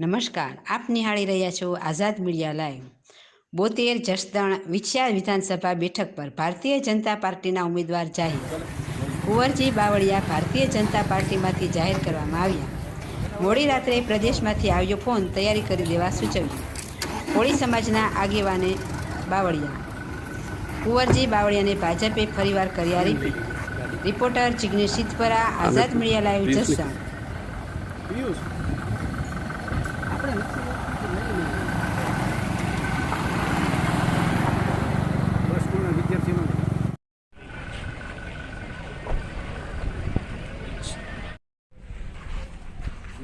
નમસ્કાર, આપ નિહાળી રહ્યા છો આઝાદ મીડિયા લાઈવ. બોતેર જસદણ વિછિયા વિધાનસભા બેઠક પર ભારતીય જનતા પાર્ટીના ઉમેદવાર જાહેર. કુંવરજી બાવળિયા ભારતીય જનતા પાર્ટીમાંથી જાહેર કરવામાં આવ્યા. મોડી રાત્રે પ્રદેશમાંથી આવ્યો ફોન, તૈયારી કરી દેવા સૂચવ્યું. કોળી સમાજના આગેવાને બાવળિયા. કુંવરજી બાવળિયાને ભાજપે ફરીવાર કર્યા repeat. Reporter Jignesh Siddhpara, Azad media live, Jasdan. આપણે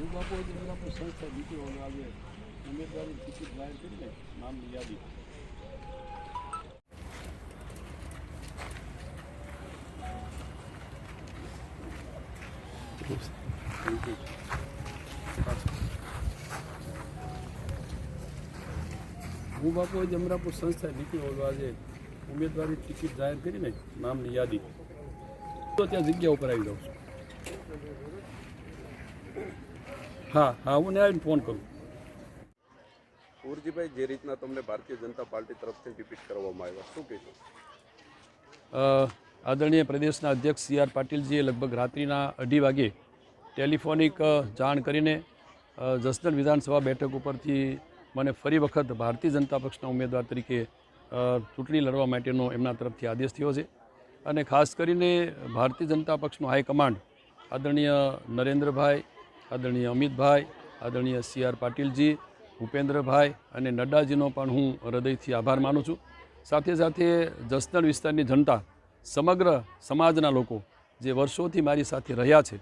બાપુ જમનાપુર સંસ્થા બીજી ઓલો આવે ઉમેદવારી ટિકિટ જાહેર કરીને નામની યાદી Thank you. હું બાપુ જમરાપુર સંસ્થા નીતિ આજે ઉમેદવારી ટિકિટ જાહેર કરીને નામની યાદી. તો ત્યાં જગ્યા ઉપર આવી જાઉં છું. હા હા હું આવીને ફોન કરું. ઉર્જીભાઈ જે રીતના તમને ભારતીય જનતા પાર્ટી તરફથી રિપીટ કરવામાં આવ્યા શું કહેશો? આદરણીય પ્રદેશના અધ્યક્ષ સી આર પાટીલજીએ લગભગ રાત્રિના અઢી વાગે ટેલિફોનિક જાણ કરીને જસદણ વિધાનસભા બેઠક ઉપરથી મને ફરી વખત ભારતીય જનતા પક્ષના ઉમેદવાર તરીકે ચૂંટણી લડવા માટેનો એમના તરફથી આદેશ થયો છે. અને ખાસ કરીને ભારતીય જનતા પક્ષનો હાઈકમાન્ડ આદરણીય નરેન્દ્રભાઈ, આદરણીય અમિતભાઈ, આદરણીય સી આર પાટીલજી, ભૂપેન્દ્રભાઈ અને નડ્ડાજીનો પણ હું હૃદયથી આભાર માનું છું. સાથે સાથે જસદણ વિસ્તારની જનતા, સમગ્ર સમાજના લોકો જે વર્ષોથી મારી સાથે રહ્યા છે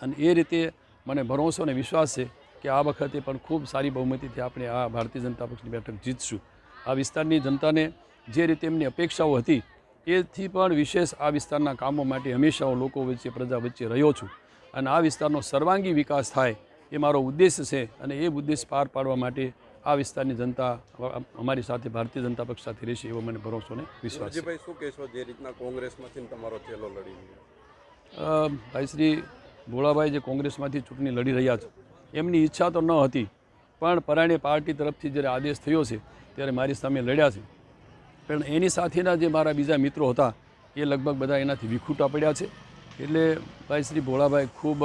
અને એ રીતે મને ભરોસો અને વિશ્વાસ છે કે આ વખતે પણ ખૂબ સારી બહુમતીથી આપણે આ ભારતીય જનતા પક્ષની બેઠક જીતશું. આ વિસ્તારની જનતાને જે રીતે એમની અપેક્ષાઓ હતી એથી પણ વિશેષ આ વિસ્તારના કામો માટે હંમેશા હું લોકો વચ્ચે પ્રજા વચ્ચે રહ્યો છું. અને આ વિસ્તારનો સર્વાંગી વિકાસ થાય એ મારો ઉદ્દેશ છે અને એ ઉદ્દેશ પાર પાડવા માટે આ વિસ્તારની જનતા અમારી સાથે ભારતીય જનતા પક્ષ સાથે રહેશે એવો મને ભરોસો ને વિશ્વાસ છે. શું કહેશો જે રીતના કોંગ્રેસમાંથી તમારો ચેલો લડી ભાઈ શ્રી ભોળાભાઈ જે કોંગ્રેસમાંથી ચૂંટણી લડી રહ્યા છે એમની ઈચ્છા તો ન હતી, પણ પરાણે પાર્ટી તરફથી જ્યારે આદેશ થયો છે, ત્યારે મારી સામે લડ્યા છે. પણ એની સાથેના જે મારા બીજા મિત્રો હતા, એ લગભગ બધા એનાથી વિખૂટા પડ્યા છે. એટલે ભાઈ શ્રી ભોળાભાઈ ખૂબ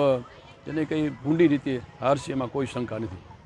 એને કંઈ ભૂંડી રીતે હારશે એમાં કોઈ શંકા નથી.